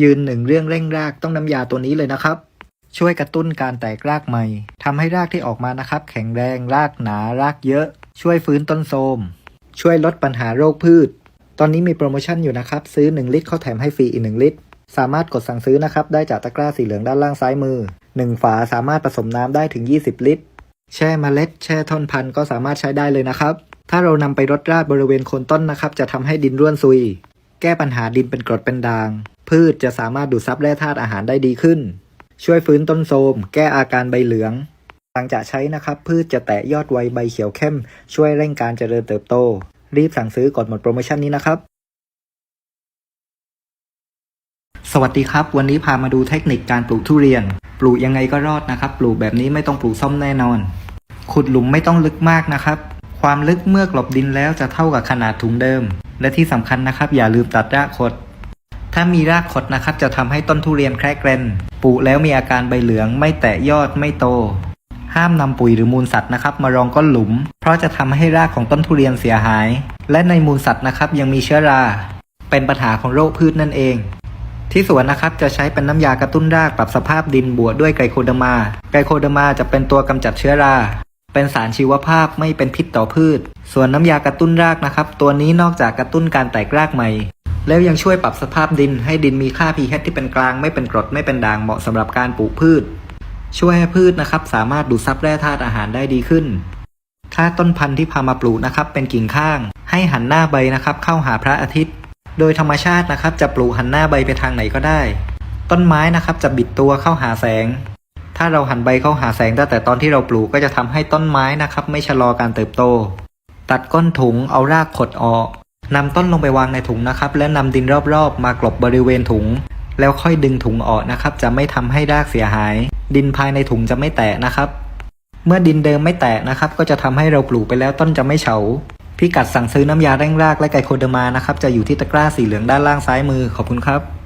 ยืนหนึ่งเรื่องเร่งรากต้องน้ำยาตัวนี้เลยนะครับ ช่วยกระตุ้นการแตกรากใหม่ทำให้รากที่ออกมานะครับ แข็งแรงรากหนารากเยอะ ช่วยฟื้นต้นโทมช่วยลดปัญหาโรคพืช ตอนนี้มีโปรโมชั่นอยู่นะครับ ซื้อ 1 ลิตรเขาแถมให้ฟรีอีก 1 ลิตร สามารถกดสั่งซื้อนะครับ ได้จากตะกร้าสีเหลืองด้านล่างซ้ายมือ 1 ฝาสามารถผสมน้ำได้ถึง 20 ลิตร แช่เมล็ด แช่ท่อนพันธุ์ก็สามารถใช้ได้เลยนะครับ ถ้าเรานำไปรดราดบริเวณโคนต้นนะครับ จะทำให้ดินร่วนซุย แก้ปัญหาดินเป็นกรดเป็นด่าง พืชจะสามารถดูดซับแร่ธาตุอาหารได้ดีขึ้น ช่วยฟื้นต้นโทมแก้อาการใบเหลือง หลังจากใช้นะครับ พืชจะแตะยอดไวใบเขียวเข้ม ช่วยเร่งการเจริญเติบโต รีบสั่งซื้อก่อนหมดโปรโมชั่นนี้นะครับ สวัสดีครับ วันนี้พามาดูเทคนิคการปลูกทุเรียน ปลูกยังไงก็รอดนะครับ ปลูกแบบนี้ไม่ต้องปลูกซ่อมแน่นอน ขุดหลุมไม่ต้องลึกมากนะครับความลึกเมื่อกลบดินแล้วจะเท่ากับขนาดถุงเดิม และที่สำคัญนะครับ อย่าลืมตัดรากคด ถ้ามีรากคดนะครับจะทำให้ต้นทุเรียนแครกเกรนปลูกแล้วมีอาการใบเหลืองไม่แตะยอดไม่โต ห้ามนำปุ๋ยหรือมูลสัตว์นะครับ มารองก้นหลุม เพราะจะทำให้รากของต้นทุเรียนเสียหาย และในมูลสัตว์นะครับยังมีเชื้อรา เป็นปัญหาของโรคพืชนั่นเอง ที่สวนนะครับจะใช้เป็นน้ำยากระตุ้นรากปรับสภาพดินบวกด้วยไกลโคเดอร์มา ไกลโคเดอร์มาจะเป็นตัวกำจัดเชื้อราเป็นสารชีวภาพไม่เป็นพิษต่อพืช ส่วนน้ำยากระตุ้นรากนะครับ ตัวนี้นอกจากกระตุ้นการแตกรากใหม่ แล้วยังช่วยปรับสภาพดินให้ดินมีค่า pH ที่เป็นกลางไม่เป็นกรดไม่เป็นด่างเหมาะสำหรับการปลูกพืช ช่วยให้พืชนะครับ สามารถดูดซับแร่ธาตุอาหารได้ดีขึ้น ถ้าต้นพันธุ์ที่พามาปลูกนะครับ เป็นกิ่งข้าง ให้หันหน้าใบนะครับ เข้าหาพระอาทิตย์ โดยธรรมชาตินะครับ จะปลูกหันหน้าใบไปทางไหนก็ได้ ต้นไม้นะครับจะบิดตัวเข้าหาแสง ถ้าเราหันใบเข้าหาแสงตั้งแต่ตอนที่เราปลูกก็จะทำให้ต้นไม้นะครับ ไม่ชะลอการเติบโต ตัดก้นถุงเอารากขดออก นำต้นลงไปวางในถุงนะครับ แล้วนำดินรอบๆ มากลบบริเวณถุง แล้วค่อยดึงถุงออกนะครับ จะไม่ทำให้รากเสียหาย ดินภายในถุงจะไม่แตกนะครับ เมื่อดินเดิมไม่แตกนะครับ ก็จะทำให้เราปลูกไปแล้วต้นจะไม่เฉาพิกัดสั่งซื้อน้ำยาแร่งรากและไกโคเดอร์มานะครับ จะอยู่ที่ตะกร้าสีเหลืองด้านล่างซ้ายมือขอบคุณครับ